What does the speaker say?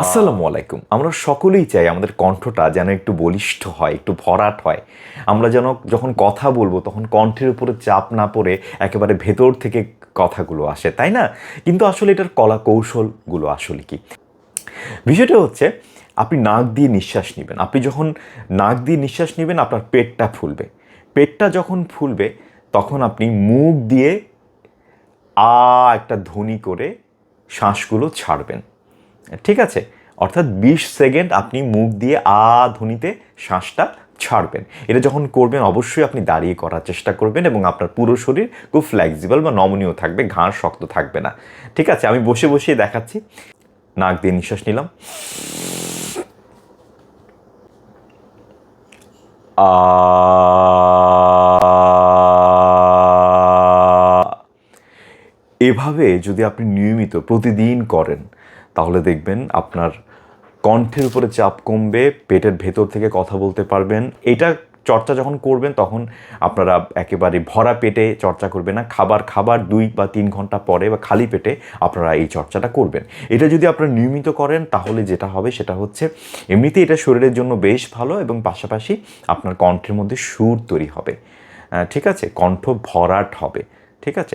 আসসালামু আলাইকুম। আমরা সকলেই চাই আমাদের কণ্ঠটা যেন একটু বলিষ্ঠ হয়, একটু ভরাট হয়। আমরা যেন যখন কথা বলব তখন কণ্ঠের উপরে চাপ না পড়ে একেবারে ভেতর থেকে কথাগুলো আসে, তাই না? কিন্তু আসলে এটার কলা কৌশলগুলো আসলে কি? বিষয়টা হচ্ছে, আপনি নাক দিয়ে নিঃশ্বাস নেবেন। আপনি যখন নাক দিয়ে নিঃশ্বাস নেবেন, আপনার পেটটা ফুলবে। পেটটা যখন ফুলবে, তখন আপনি মুখ দিয়ে আ একটা ধ্বনি করে শ্বাসগুলো ছাড়বেন। ঠিক আছে? অর্থাৎ বিশ সেকেন্ড আপনি মুখ দিয়ে আ ধ্বনিতে শ্বাসটা ছাড়বেন। এটা যখন করবেন, অবশ্যই আপনি দাঁড়িয়ে করার চেষ্টা করবেন এবং আপনার পুরো শরীর খুব ফ্লেক্সিবল বা নমনীয় থাকবে, ঘাড় শক্ত থাকবে না। ঠিক আছে? আমি বসে বসে দেখাচ্ছি। নাক দিয়ে নিঃশ্বাস নিলাম। আ এভাবে যদি আপনি নিয়মিত প্রতিদিন করেন, তাহলে দেখবেন আপনার কণ্ঠের উপরে চাপ কমবে, পেটের ভেতর থেকে কথা বলতে পারবেন। এটা চর্চা যখন করবেন, তখন আপনারা একেবারে ভরা পেটে চর্চা করবেন না। খাবার খাবার দুই বা তিন ঘণ্টা পরে বা খালি পেটে আপনারা এই চর্চাটা করবেন। এটা যদি আপনারা নিয়মিত করেন, তাহলে যেটা হবে সেটা হচ্ছে, এমনিতেই এটা শরীরের জন্য বেশ ভালো এবং পাশাপাশি আপনার কণ্ঠের মধ্যে সুর তৈরি হবে। ঠিক আছে? কণ্ঠ ভরাট হবে। ঠিক আছে?